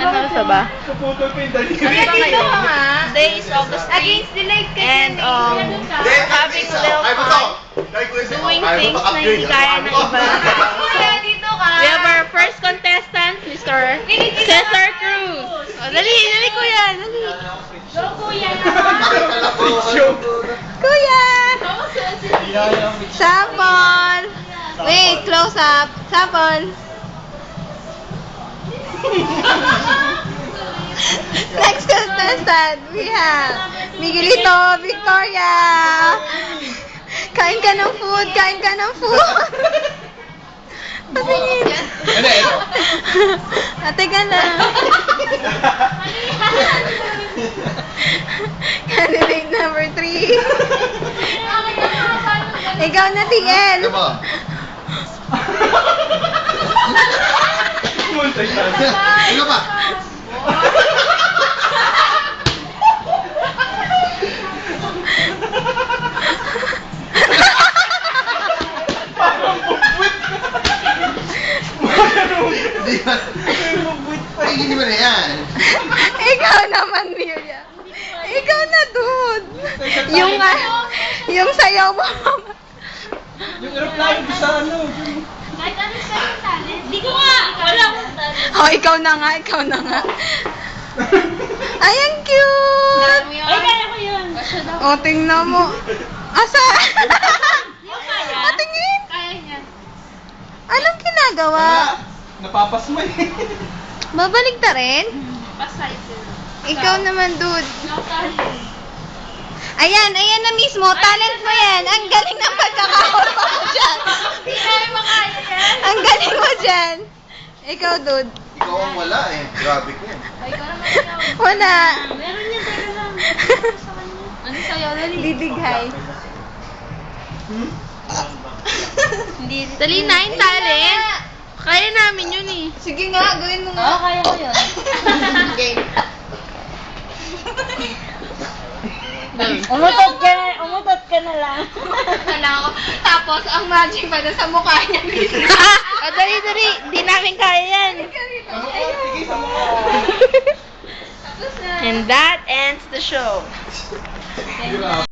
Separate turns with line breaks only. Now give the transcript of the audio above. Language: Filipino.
Ano sa ba?
Kaputol ko yung dali.
Ano ba? Today is August 3.
Against the leg kasi.
And, um, having a little fun. Doing things na hindi kaya ng iba.
Kuya, dito ka.
We have our first contestant, Mr. Cesar Cruz. Oh, dali, dali kuya, dali.
Go, kuya.
Kuya! Sample! Wait, close up. Sample. Contestant, we have Miguelito Victoria. Kain ka ng food, kain ka ng food. Patingin. Ate ka na. Candidate number three. Ikaw na, TL.
Diba? Muntay na. Ano ba? Hindi hindi ba na yan?
Ikaw naman, Miriam. Ikaw na, dude. Yung, ah, yung sayaw mo.
Yung aeroplano ko sa ano.
Kahit ano sa yung talent. Hindi ko nga. Wala akong talent.
oh, ikaw na nga, ikaw na nga. Ay, ang cute.
Ay, kaya ko yun.
O, tingnan mo. Asa?
Yung kaya?
O, tingin.
Kaya niya.
Anong ginagawa?
Napapasmay.
Babalik ta rin?
Pasay.
Ikaw naman, dude.
No talent.
Ayan, ayan na mismo. Talent mo yan. Ang galing ng pagkakakurpa mo dyan.
Hindi makaya yan.
Ang galing mo dyan. Ikaw, dude.
Ikaw ang wala eh. Grabe ko yan.
Ay, ikaw naman ikaw.
Wala.
Meron yan, teka lang. Ano sa kanya? Ano sa'yo? Dali.
Didighay.
Dali na yung talent.
Kaya namin yun eh. Sige nga, gawin mo
Oo, kaya ko yun.
Game.
Umutot ka na, umutot ka na lang.
Ko. Tapos, ang magic pa na sa mukha niya.
Ah,
o, dali, dali. Di namin kaya yan.
Ano? Sige sa mga.
And that ends the show.